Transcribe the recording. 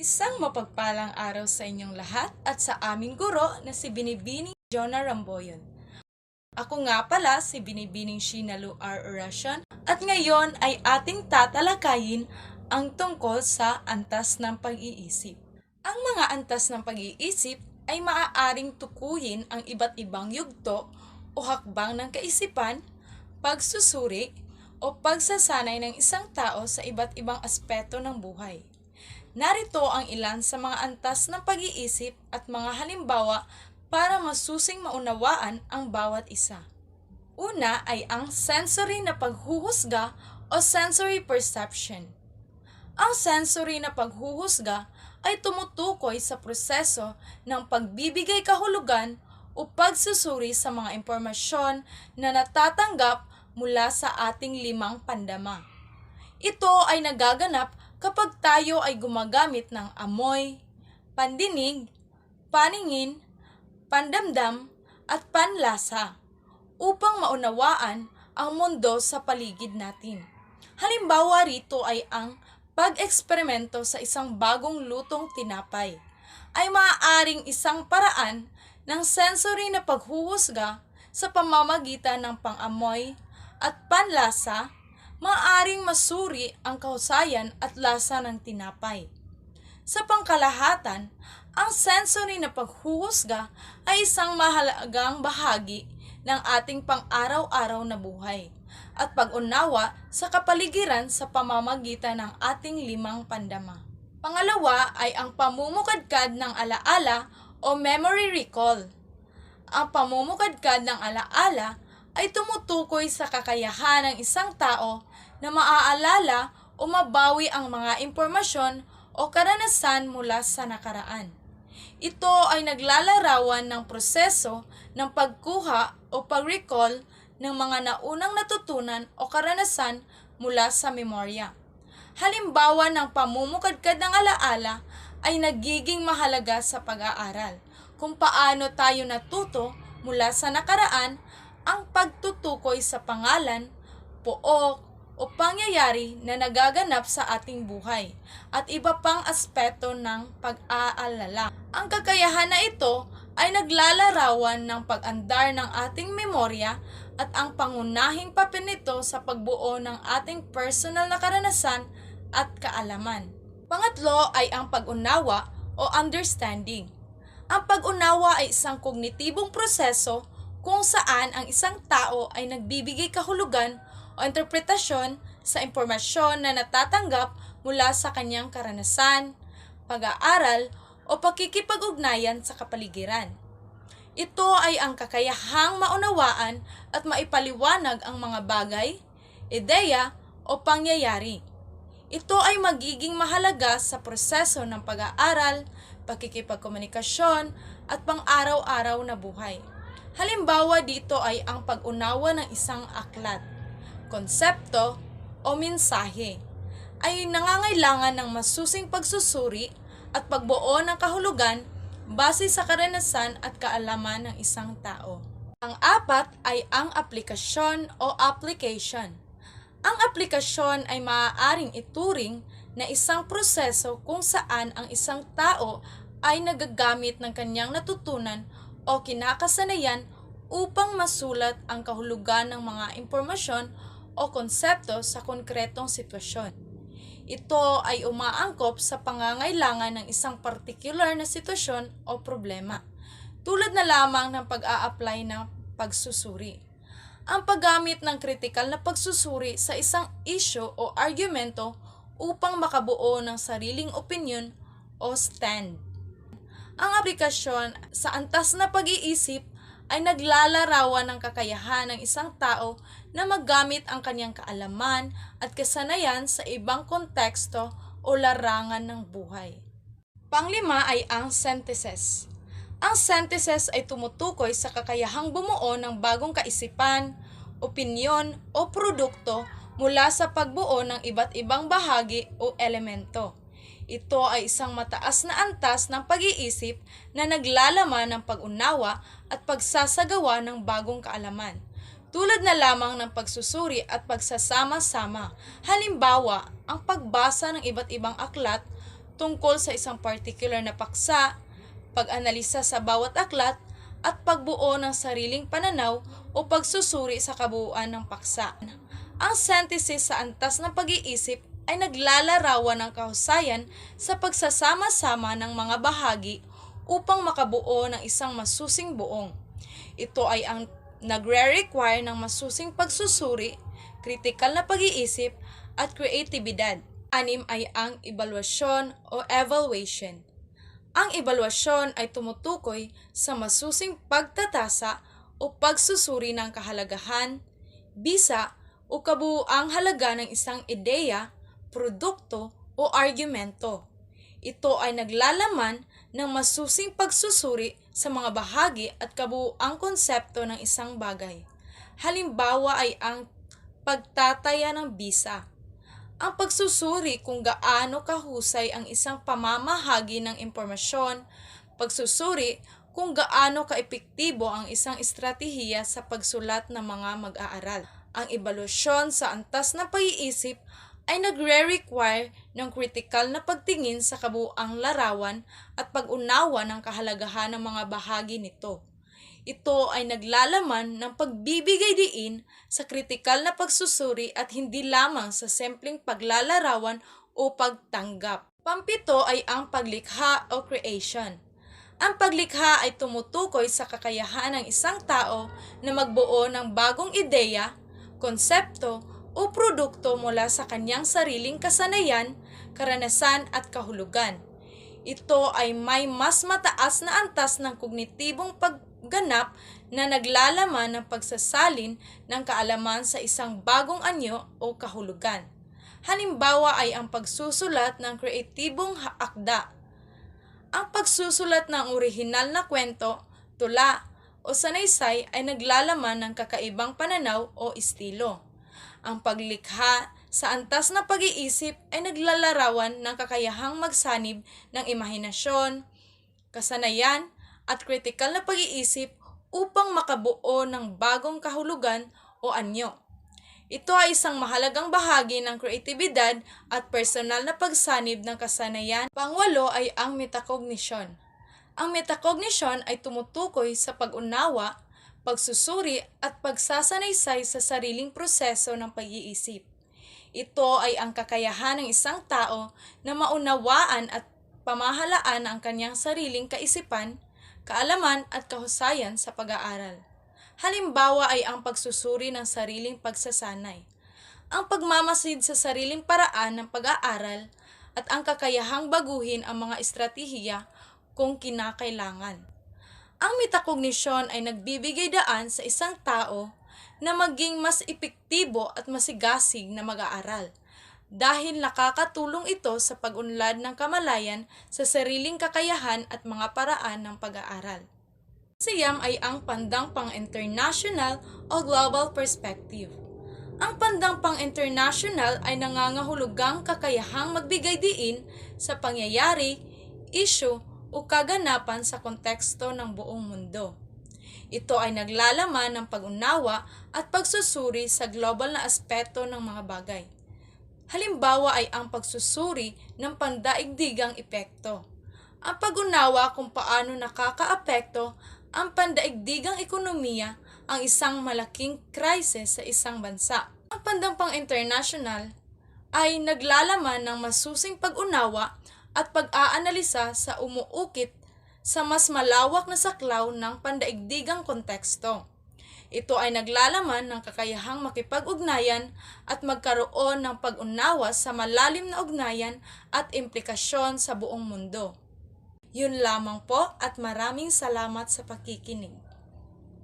Isang mapagpalang araw sa inyong lahat at sa aming guro na si Binibining Jonah Ramboyon. Ako nga pala si Binibining Shinalu R. Orasyon at ngayon ay ating tatalakayin ang tungkol sa antas ng pag-iisip. Ang mga antas ng pag-iisip ay maaaring tukuyin ang iba't ibang yugto o hakbang ng kaisipan, pagsusuri, o pagsasanay ng isang tao sa iba't ibang aspeto ng buhay. Narito ang ilan sa mga antas ng pag-iisip at mga halimbawa para masusing maunawaan ang bawat isa. Una ay ang sensory na paghuhusga o sensory perception. Ang sensory na paghuhusga ay tumutukoy sa proseso ng pagbibigay kahulugan o pagsusuri sa mga impormasyon na natatanggap mula sa ating limang pandama. Ito ay nagaganap kapag tayo ay gumagamit ng amoy, pandinig, paningin, pandamdam, at panlasa upang maunawaan ang mundo sa paligid natin. Halimbawa rito ay ang pag-eksperimento sa isang bagong lutong tinapay ay maaaring isang paraan ng sensory na paghuhusga sa pamamagitan ng pangamoy at panlasa, maaaring masuri ang kahusayan at lasa ng tinapay. Sa pangkalahatan, ang sensory na paghuhusga ay isang mahalagang bahagi ng ating pang-araw-araw na buhay at pag-unawa sa kapaligiran sa pamamagitan ng ating limang pandama. Pangalawa ay ang pamumukadkad ng alaala o memory recall. Ang pamumukadkad ng alaala ay tumutukoy sa kakayahan ng isang tao na maaalala o mabawi ang mga impormasyon o karanasan mula sa nakaraan. Ito ay naglalarawan ng proseso ng pagkuha o pag-recall ng mga naunang natutunan o karanasan mula sa memorya. Halimbawa ng pamumukadkad ng alaala ay nagiging mahalaga sa pag-aaral kung paano tayo natuto mula sa nakaraan ang pagtutukoy sa pangalan, pook, o pangyayari na nagaganap sa ating buhay at iba pang aspeto ng pag-aalala. Ang kakayahan na ito ay naglalarawan ng pag-andar ng ating memorya at ang pangunahing papel nito sa pagbuo ng ating personal na karanasan at kaalaman. Pangatlo ay ang pag-unawa o understanding. Ang pag-unawa ay isang kognitibong proseso kung saan ang isang tao ay nagbibigay kahulugan o interpretasyon sa impormasyon na natatanggap mula sa kanyang karanasan, pag-aaral o pakikipag-ugnayan sa kapaligiran. Ito ay ang kakayahang maunawaan at maipaliwanag ang mga bagay, ideya o pangyayari. Ito ay magiging mahalaga sa proseso ng pag-aaral, pakikipagkomunikasyon at pang-araw-araw na buhay. Halimbawa dito ay ang pag-unawa ng isang aklat, konsepto o mensahe ay nangangailangan ng masusing pagsusuri at pagbuo ng kahulugan base sa karanasan at kaalaman ng isang tao. Ang apat ay ang aplikasyon o application. Ang aplikasyon ay maaaring ituring na isang proseso kung saan ang isang tao ay nagagamit ng kanyang natutunan o kinakasanayan upang masulat ang kahulugan ng mga impormasyon o konsepto sa konkretong sitwasyon. Ito ay umaangkop sa pangangailangan ng isang particular na sitwasyon o problema, tulad na lamang ng pag-a-apply ng pagsusuri. Ang paggamit ng kritikal na pagsusuri sa isang issue o argumento upang makabuo ng sariling opinion o stand. Ang aplikasyon sa antas na pag-iisip ay naglalarawan ng kakayahan ng isang tao na magamit ang kanyang kaalaman at kasanayan sa ibang konteksto o larangan ng buhay. Panglima ay ang synthesis. Ang synthesis ay tumutukoy sa kakayahang bumuo ng bagong kaisipan, opinyon o produkto mula sa pagbuo ng iba't ibang bahagi o elemento. Ito ay isang mataas na antas ng pag-iisip na naglalaman ng pag-unawa at pagsasagawa ng bagong kaalaman. Tulad na lamang ng pagsusuri at pagsasama-sama. Halimbawa, ang pagbasa ng iba't ibang aklat tungkol sa isang particular na paksa, pag-analisa sa bawat aklat, at pagbuo ng sariling pananaw o pagsusuri sa kabuuan ng paksa. Ang synthesis sa antas ng pag-iisip ay naglalarawan ng kahusayan sa pagsasama-sama ng mga bahagi upang makabuo ng isang masusing buong. Ito ay ang nagre-require ng masusing pagsusuri, kritikal na pag-iisip, at kreatibidad. Anim ay ang evaluasyon o evaluation. Ang evaluasyon ay tumutukoy sa masusing pagtatasa o pagsusuri ng kahalagahan, bisa o kabuuang halaga ng isang ideya, produkto o argumento. Ito ay naglalaman ng masusing pagsusuri sa mga bahagi at kabuuang konsepto ng isang bagay. Halimbawa ay ang pagtataya ng bisa. Ang pagsusuri kung gaano kahusay ang isang pamamahagi ng impormasyon, pagsusuri kung gaano kaepektibo ang isang estratehiya sa pagsulat ng mga mag-aaral. Ang ebalusyon sa antas ng pag-iisip ay nagre-require ng kritikal na pagtingin sa kabuang larawan at pag-unawa ng kahalagahan ng mga bahagi nito. Ito ay naglalaman ng pagbibigay diin sa kritikal na pagsusuri at hindi lamang sa simpleng paglalarawan o pagtanggap. Pampito ay ang paglikha o creation. Ang paglikha ay tumutukoy sa kakayahan ng isang tao na magbuo ng bagong ideya, konsepto o produkto mula sa kanyang sariling kasanayan, karanasan at kahulugan. Ito ay may mas mataas na antas ng kognitibong pagganap na naglalaman ng pagsasalin ng kaalaman sa isang bagong anyo o kahulugan. Halimbawa ay ang pagsusulat ng kreatibong akda. Ang pagsusulat ng orihinal na kwento, tula, o sanaysay ay naglalaman ng kakaibang pananaw o estilo. Ang paglikha sa antas na pag-iisip ay naglalarawan ng kakayahang magsanib ng imahinasyon, kasanayan, at kritikal na pag-iisip upang makabuo ng bagong kahulugan o anyo. Ito ay isang mahalagang bahagi ng kreatibidad at personal na pagsanib ng kasanayan. Pangwalo ay ang metakognisyon. Ang metakognisyon ay tumutukoy sa pag-unawa, pagsusuri at pagsasanaysay sa sariling proseso ng pag-iisip. Ito ay ang kakayahan ng isang tao na maunawaan at pamahalaan ang kanyang sariling kaisipan, kaalaman at kahusayan sa pag-aaral. Halimbawa ay ang pagsusuri ng sariling pagsasanay, ang pagmamasid sa sariling paraan ng pag-aaral, at ang kakayahang baguhin ang mga estratehiya kung kinakailangan. Ang metakognisyon ay nagbibigay daan sa isang tao na maging mas epektibo at masigasig na mag-aaral dahil nakakatulong ito sa pag-unlad ng kamalayan sa sariling kakayahan at mga paraan ng pag-aaral. Siyam ay ang pandang pang-international o global perspective. Ang pandang pang-international ay nangangahulugang kakayahang magbigay diin sa pangyayari, issue o kaganapan sa konteksto ng buong mundo. Ito ay naglalaman ng pag-unawa at pagsusuri sa global na aspeto ng mga bagay. Halimbawa ay ang pagsusuri ng pandaigdigang epekto. Ang pag-unawa kung paano nakakaapekto ang pandaigdigang ekonomiya ang isang malaking krisis sa isang bansa. Ang pandampang international ay naglalaman ng masusing pag-unawa at pag-aanalisa sa umuukit sa mas malawak na saklaw ng pandaigdigang konteksto. Ito ay naglalaman ng kakayahang makipag-ugnayan at magkaroon ng pag-unawa sa malalim na ugnayan at implikasyon sa buong mundo. Yun lamang po at maraming salamat sa pakikinig.